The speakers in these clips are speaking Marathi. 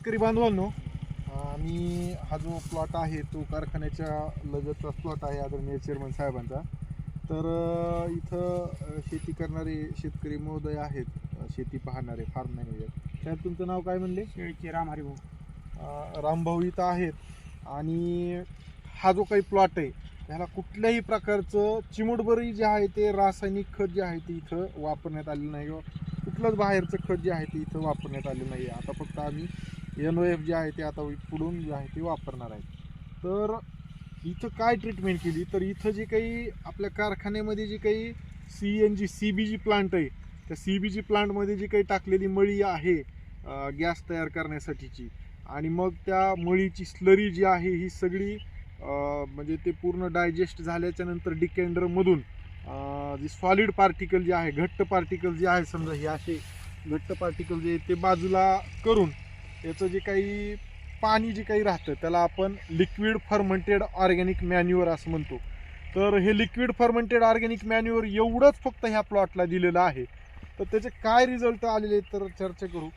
शेतकरी बांधवांनो आम्ही हा जो प्लॉट आहे तो कारखान्याच्या लगतचा प्लॉट आहे आदरणीय चेअरमन साहेबांचा. तर इथं शेती करणारे शेतकरी महोदय आहेत. शेती पाहणारे फार्म मॅनेजर साहेब तुमचं नाव काय म्हणले? शेळीचे राम हरिभाऊ रामभाऊ इथं आहेत. आणि हा जो काही प्लॉट आहे त्याला कुठल्याही प्रकारचं चिमुटबरी जे आहे ते रासायनिक खत जे आहे ते इथं वापरण्यात आलेलं नाही किंवा कुठलंच बाहेरचं खत जे आहे ते इथं वापरण्यात आलेलं नाही. आता फक्त आम्ही एन ओ एफ जे आहे ते आता पुढून जे आहे ते वापरणार आहेत. तर इथं काय ट्रीटमेंट केली? तर इथं जे काही आपल्या कारखान्यामध्ये जी काही C N G C B G plant आहे त्या सी बी जी प्लांटमध्ये जी काही टाकलेली मळी आहे गॅस तयार करण्यासाठीची आणि मग त्या मळीची स्लरी जी आहे ही सगळी म्हणजे ते पूर्ण डायजेस्ट झाल्याच्यानंतर डिकेंडरमधून जी जे सॉलिड पार्टिकल जे आहे घट्ट पार्टिकल जे आहे समजा हे असे घट्ट पार्टिकल जे आहे ते बाजूला करून याचं जे काही पाणी जे काही राहतं त्याला आपण लिक्विड फर्मंटेड ऑर्गॅनिक मॅन्युअर असं म्हणतो. तर हे लिक्विड फर्मंटेड ऑर्गॅनिक मॅन्युअर एवढंच फक्त ह्या प्लॉटला दिलेलं आहे. तर त्याचे काय रिझल्ट आलेले आहेत तर चर्चा करू.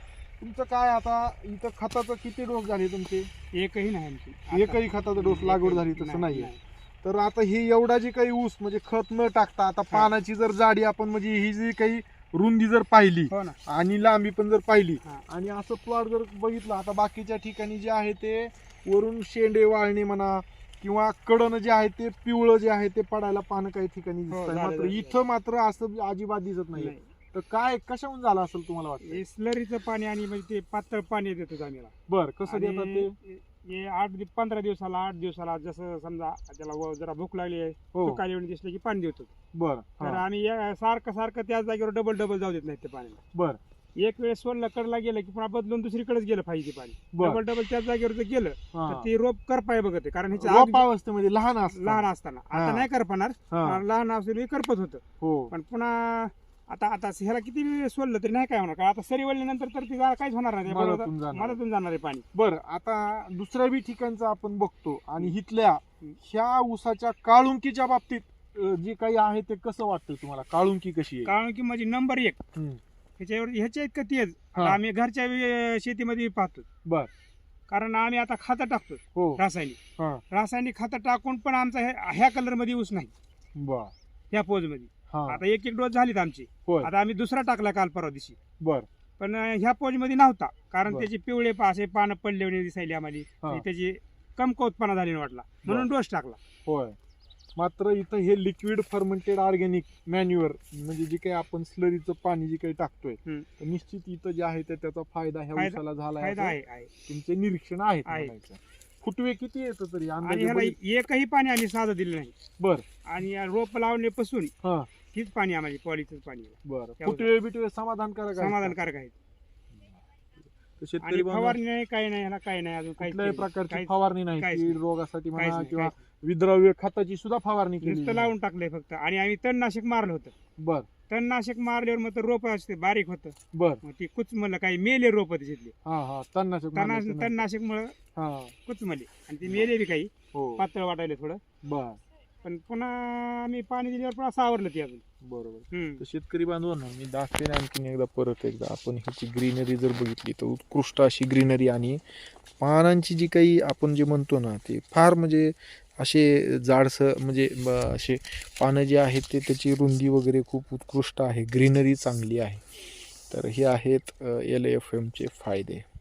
तुमचं काय आता इथं खताचं किती डोस झाले तुमचे? एकही नाही आमची. एकही खताचा डोस लागवड झाली तसं नाहीये. तर आता ही एवढा जे काही ऊस म्हणजे खत न टाकता आता पानाची जर जाडी आपण म्हणजे ही जी काही रुंदी जर पाहिली हो ना आणि लांबी पण जर पाहिली हा. आणि असं प्लॉट जर बघितलं आता बाकीच्या ठिकाणी जे आहे ते वरून शेंडे वाळणे म्हणा किंवा कडनं जे आहे ते पिवळं जे आहे ते पडायला पानं काही ठिकाणी हो, दिसत मात्र. इथं मात्र असं अजिबात दिसत नाही नाही. तर काय कशाहून झालं असेल तुम्हाला वाटतं हे स्लरीचं पाणी आणि म्हणजे ते पातळ पाणी देतो आम्हाला बर कसं देतात ते? हे आठ दि- पंधरा दिवसाला आठ दिवसाला जसं समजा त्याला व- जरा भूक लागली आहे हो. सुकाली वेळ दिसलं की पाणी देतो. बर तर हा, आम्ही या- सारखं सारखं त्याच जागेवर डबल डबल जाऊ देत नाही ते पाण्याला. बर. एक वेळेस सोडलं कडला गेलं की पुन्हा बदलून दुसरीकडेच गेलं पाहिजे ते पाणी. बर. डबल डबल त्याच जागेवर जर गेलं हा. तर ते रोप करपाय बघत आहे कारण ह्याची आग अवस्थेमध्ये लहान लहान असताना. हा. आता नाही करपणार हा, लहान असताना करपत होतं. हो. पण पुन्हा आता आता ह्याला किती सोडलं तरी नाही काय होणार. का आता सरी वळल्यानंतर तर ती जा- काहीच होणार नाही. मधातून जाणार. आहे पाणी. बर आता दुसऱ्या बी ठिकाणचं आपण बघतो आणि इथल्या ह्या ऊसाच्या काळुंकीच्या बाबतीत अं, जे काही आहे ते कसं वाटतं तुम्हाला? काळुंकी कशी आहे? कारण की माझी नंबर एक. हम्म. ह्याच्यावर ह्याच्या इतकं तेज. हा. आम्ही घरच्या शेतीमध्ये पाहतो. बर. कारण आम्ही आता खतं टाकतो हो. रासायनिक. हा. रासायनिक खतं टाकून पण आमचा हे- ह्या कलरमध्ये ऊस नाही. बर. ह्या पोजमध्ये. हा. आता एक एक डोस झालीत आमची. होय. आता आम्ही दुसरा टाकला काल परवा दिवशी. बर. पण अं, ह्या पोजमध्ये नव्हता. कारण बर. त्याचे पिवळे पा- असे पानं पडले दिसायली आम्हाला. आणि त्याची कमकवतपणा झाली वाटला. म्हणून डोस टाकला. होय. मात्र इथं हे लिक्विड फर्मेंटेड ऑर्गॅनिक मॅन्युअर म्हणजे जे काही आपण स्लरीचं पाणी जे काही टाकतोय हम्म. तर निश्चित इथं जे आहे ते त्याचा फायदा ह्या फायदा- ऊसाला झाला फायदा आहे आहे. तुमचे निरीक्षण आहेत आहे. म्हणायचं. फुटवे किती येतं तरी? आणि अंदाजे ह्याला बघित- एकही पाणी आम्ही साधं दिलं नाही. बर. आणि या रोप लावण्यापासून हा. हीच पाणी आम्हाला पॉलिथच पाणी आहे. बर. फुटवे बिटवे समाधानकारक आहेत का? समाधानकारक आहे तर शेतकरी आणि बांधव फवारणी नाही काही नाही ह्याला काही नाही अजून काही कुठल्याही प्रकारची फवारणी नाही. काहीच कीड नाही. रोगासाठी म्हणा नाही, किंवा काहीच विद्रव्य खताची सुद्धा फवारणी केली नुसतं लावून टाकलंय फक्त. आणि आम्ही तणनाशक मारलं होतं. बर. तणनाशक मारल्यावर मग रोप असते बारीक होतं. बर. मग ती कुचमलं काही मेले रोप त्याच्यातले हा हा. तणनाशक मारण्याचं नाही. तणनाशक मुळे हा. कुचमले आणि ती मेले बी काही. हो. पातळ वाटायला थोडं. बर. पण पुन्हा आम्ही पाणी दिल्यावर पुन्हा सावरलं ती अजून. बरोबर. हम्म. तर शेतकरी बांधवांना मी दाखवेन आणखीन एकदा परत एकदा. आपण ह्याची ग्रीनरी जर बघितली तर उत्कृष्ट अशी ग्रीनरी आणि पानांची जी काही आपण जे म्हणतो ना ते फार म्हणजे असे जाडसं म्हणजे ब- असे पानं जे आहेत ते त्याची रुंदी वगैरे खूप उत्कृष्ट आहे. ग्रीनरी चांगली आहे. तर हे आहेत एल एफ एमचे फायदे.